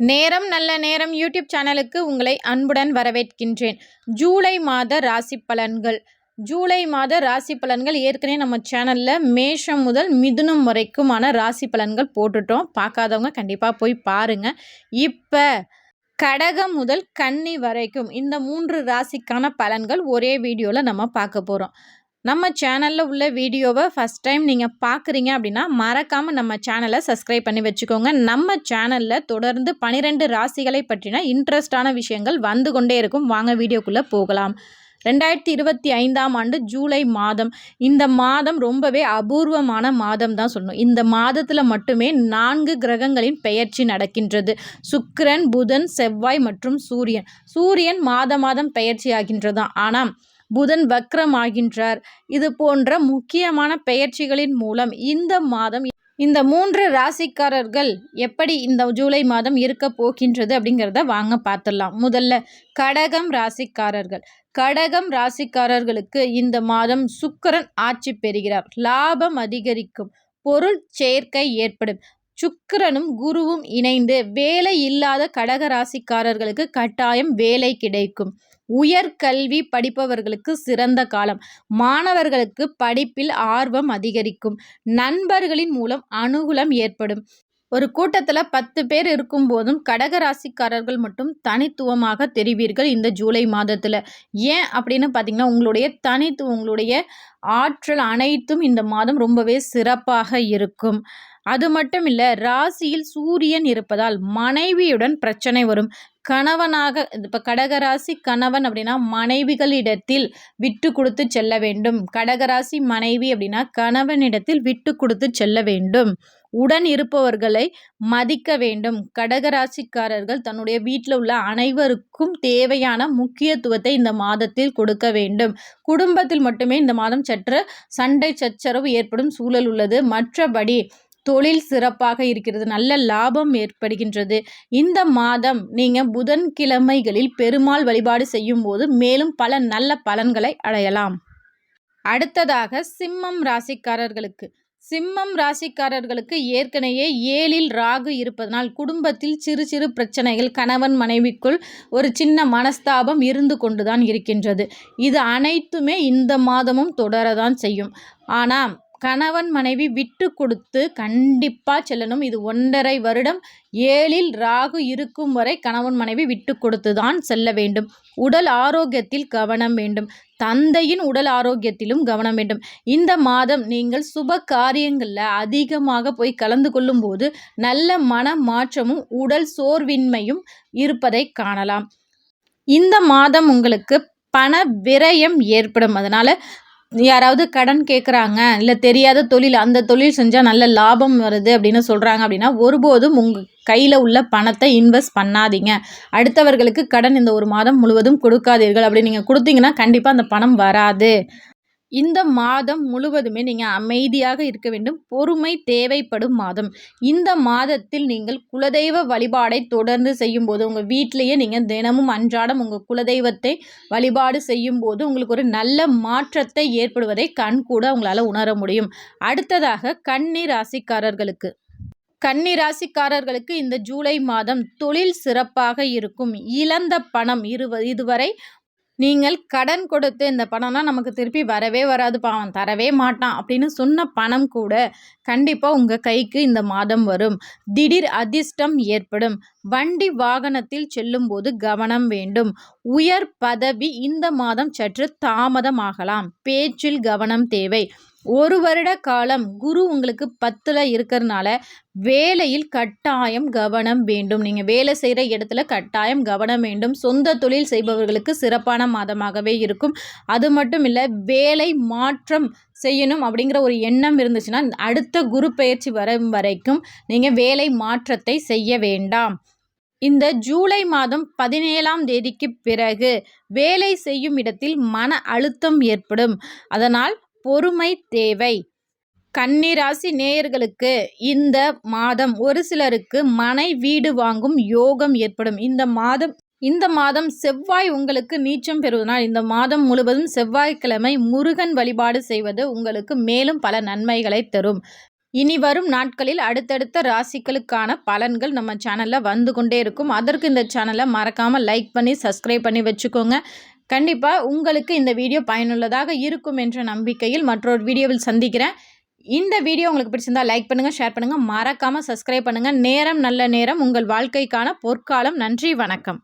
நேரம் நல்ல நேரம் யூடியூப் சேனலுக்கு உங்களை அன்புடன் வரவேற்கின்றேன். ஜூலை மாத ராசி பலன்கள். ஜூலை மாத ராசி பலன்கள் ஏற்கனவே நம்ம சேனலில் மேஷம் முதல் மிதுனம் வரைக்குமான ராசி பலன்கள் போட்டுட்டோம். பார்க்காதவங்க கண்டிப்பாக போய் பாருங்கள் இப்போ கடகம் முதல் கன்னி வரைக்கும் இந்த மூன்று ராசிக்கான பலன்கள் ஒரே வீடியோவில் நம்ம பார்க்க போகிறோம் நம்ம சேனலில் உள்ள வீடியோவை ஃபஸ்ட் டைம் நீங்கள் பார்க்குறீங்க அப்படின்னா மறக்காமல் நம்ம சேனலை சப்ஸ்கிரைப் பண்ணி வச்சுக்கோங்க. நம்ம சேனலில் தொடர்ந்து பனிரெண்டு ராசிகளை பற்றின இன்ட்ரெஸ்டான விஷயங்கள் வந்து கொண்டே இருக்கும். வாங்க வீடியோக்குள்ளே போகலாம். ரெண்டாயிரத்தி இருபத்தி ஐந்தாம் ஆண்டு ஜூலை மாதம். இந்த மாதம் ரொம்பவே அபூர்வமான மாதம் தான் சொல்லணும். இந்த மாதத்தில் மட்டுமே நான்கு கிரகங்களின் பெயர்ச்சி நடக்கின்றது. சுக்கிரன் புதன் செவ்வாய் மற்றும் சூரியன். சூரியன் மாத மாதம் பெயர்ச்சி ஆகின்றதான் ஆனால் புதன் வக்ரம் ஆகின்றார் இது போன்ற முக்கியமான பெயர்ச்சிகளின் மூலம் இந்த மாதம் இந்த மூன்று ராசிக்காரர்கள் எப்படி இந்த ஜூலை மாதம் இருக்க போகின்றது அப்படிங்கிறத வாங்க பார்த்துடலாம். முதல்ல கடகம் ராசிக்காரர்கள். கடகம் ராசிக்காரர்களுக்கு இந்த மாதம் சுக்கரன் ஆட்சி பெறுகிறார். லாபம் அதிகரிக்கும். பொருள் சேர்க்கை ஏற்படும். சுக்கிரனும் குருவும் இணைந்து வேலை இல்லாத கடக ராசிக்காரர்களுக்கு கட்டாயம் வேலை கிடைக்கும். உயர்கல்வி படிப்பவர்களுக்கு சிறந்த காலம். மாணவர்களுக்கு படிப்பில் ஆர்வம் அதிகரிக்கும். நண்பர்களின் மூலம் அனுகூலம் ஏற்படும். ஒரு கூட்டத்தில் பத்து பேர் இருக்கும்போதும் கடக ராசிக்காரர்கள் மட்டும் தனித்துவமாக தெரிவீர்கள் இந்த ஜூலை மாதத்தில். ஏன் அப்படின்னு பார்த்தீங்கன்னா உங்களுடைய தனித்துவம் உங்களுடைய ஆற்றல் அனைத்தும் இந்த மாதம் ரொம்பவே சிறப்பாக இருக்கும். அது மட்டும் இல்லை ராசியில் சூரியன் இருப்பதால் மனைவியுடன் பிரச்சனை வரும். கணவனாக இப்போ கடகராசி கணவன் அப்படின்னா மனைவிகளிடத்தில் விட்டு கொடுத்து செல்ல வேண்டும். கடகராசி மனைவி அப்படின்னா கணவனிடத்தில் விட்டு கொடுத்து செல்ல வேண்டும். உடன் இருப்பவர்களை மதிக்க வேண்டும். கடகராசிக்காரர்கள் தன்னுடைய வீட்டில் உள்ள அனைவருக்கும் தேவையான முக்கியத்துவத்தை இந்த மாதத்தில் கொடுக்க வேண்டும். குடும்பத்தில் மட்டுமே இந்த மாதம் சற்று சண்டை சச்சரவு ஏற்படும் சூழல் உள்ளது. மற்றபடி தொழில் சிறப்பாக இருக்கிறது நல்ல லாபம் ஏற்படுகின்றது. இந்த மாதம் நீங்கள் புதன்கிழமைகளில் பெருமாள் வழிபாடு செய்யும் போது மேலும் பல நல்ல பலன்களை அடையலாம். அடுத்ததாக சிம்மம் ராசிக்காரர்களுக்கு. சிம்மம் ராசிக்காரர்களுக்கு ஏற்கனவே ஏழில் ராகு இருப்பதனால் குடும்பத்தில் சிறு சிறு பிரச்சனைகள் கணவன் மனைவிக்குள் ஒரு சின்ன மனஸ்தாபம் இருந்து கொண்டுதான் இருக்கின்றது. இது அனைத்துமே இந்த மாதமும் தொடரதான் செய்யும். ஆனால் கணவன் மனைவி விட்டு கொடுத்து கண்டிப்பாக செல்லணும். இது ஒன்றரை வருடம். ஏழில் ராகு இருக்கும் வரை கணவன் மனைவி விட்டு கொடுத்து தான் செல்ல வேண்டும். உடல் ஆரோக்கியத்தில் கவனம் வேண்டும். தந்தையின் உடல் ஆரோக்கியத்திலும் கவனம் வேண்டும். இந்த மாதம் நீங்கள் சுப காரியங்களில் அதிகமாக போய் கலந்து கொள்ளும்போது நல்ல மன மாற்றமும் உடல் சோர்வின்மையும் இருப்பதை காணலாம். இந்த மாதம் உங்களுக்கு பண விரயம் ஏற்படும். அதனால் யாராவது கடன் கேட்குறாங்க இல்லை தெரியாத தொழில் அந்த தொழில் செஞ்சால் நல்ல லாபம் வருது அப்படின்னு சொல்கிறாங்க அப்படின்னா ஒருபோதும் உங்கள் கையில் உள்ள பணத்தை இன்வெஸ்ட் பண்ணாதீங்க. அடுத்தவர்களுக்கு கடன் இந்த ஒரு மாதம் முழுவதும் கொடுக்காதீர்கள். அப்படி நீங்கள் கொடுத்தீங்கன்னா கண்டிப்பாக அந்த பணம் வராது. இந்த மாதம் முழுவதுமே நீங்கள் அமைதியாக இருக்க வேண்டும். பொறுமை தேவைப்படும் மாதம். இந்த மாதத்தில் நீங்கள் குலதெய்வ வழிபாடை தொடர்ந்து செய்யும்போது உங்கள் வீட்டிலேயே நீங்கள் தினமும் அன்றாடம் உங்கள் குலதெய்வத்தை வழிபாடு செய்யும்போது உங்களுக்கு ஒரு நல்ல மாற்றத்தை ஏற்படுவதை கண் கூட உங்களால் உணர முடியும். அடுத்ததாக கன்னி ராசிக்காரர்களுக்கு. கன்னி ராசிக்காரர்களுக்கு இந்த ஜூலை மாதம் தொழில் சிறப்பாக இருக்கும். இழந்த பணம் இருவ இதுவரை நீங்கள் கடன் கொடுத்து இந்த பணம்லாம் நமக்கு திருப்பி வரவே வராது பாவம் தரவே மாட்டான் அப்படின்னு சொன்ன பணம் கூட கண்டிப்பாக உங்கள் கைக்கு இந்த மாதம் வரும். திடீர் அதிர்ஷ்டம் ஏற்படும். வண்டி வாகனத்தில் செல்லும்போது கவனம் வேண்டும். உயர் பதவி இந்த மாதம் சற்று தாமதமாகலாம். பேச்சில் கவனம் தேவை. ஒரு வருட காலம் குரு உங்களுக்கு பத்தில் இருக்கிறதுனால வேலையில் கட்டாயம் கவனம் வேண்டும். நீங்கள் வேலை செய்கிற இடத்துல கட்டாயம் கவனம் வேண்டும். சொந்த தொழில் செய்பவர்களுக்கு சிறப்பான மாதமாகவே இருக்கும். அது மட்டும் இல்லை வேலை மாற்றம் செய்யணும் அப்படிங்கிற ஒரு எண்ணம் இருந்துச்சுன்னா அடுத்த குரு பயிற்சி வரும் வரைக்கும் நீங்கள் வேலை மாற்றத்தை செய்ய வேண்டாம். இந்த ஜூலை மாதம் பதினேழாம் தேதிக்கு பிறகு வேலை செய்யும் இடத்தில் மன அழுத்தம் ஏற்படும். அதனால் பொறுமை தேவை. கன்னிராசி நேயர்களுக்கு இந்த மாதம் ஒரு சிலருக்கு மனை வீடு வாங்கும் யோகம் ஏற்படும். இந்த மாதம் இந்த மாதம் செவ்வாய் உங்களுக்கு நீச்சம் பெறுவதனால் இந்த மாதம் முழுவதும் செவ்வாய்க்கிழமை முருகன் வழிபாடு செய்வது உங்களுக்கு மேலும் பல நன்மைகளை தரும். இனி வரும் நாட்களில் அடுத்தடுத்த ராசிகளுக்கான பலன்கள் நம்ம சேனலில் வந்து கொண்டே இருக்கும். அதற்கு இந்த சேனலை மறக்காமல் லைக் பண்ணி சப்ஸ்கிரைப் பண்ணி வச்சுக்கோங்க. கண்டிப்பாக உங்களுக்கு இந்த வீடியோ பயனுள்ளதாக இருக்கும் என்ற நம்பிக்கையில் மற்றொரு வீடியோவில் சந்திக்கிறேன். இந்த வீடியோ உங்களுக்கு பிடிச்சிருந்தா லைக் பண்ணுங்கள் ஷேர் பண்ணுங்கள் மறக்காமல் சப்ஸ்கிரைப் பண்ணுங்கள் நேரம் நல்ல நேரம். உங்கள் வாழ்க்கைக்கான பொற்காலம். நன்றி வணக்கம்.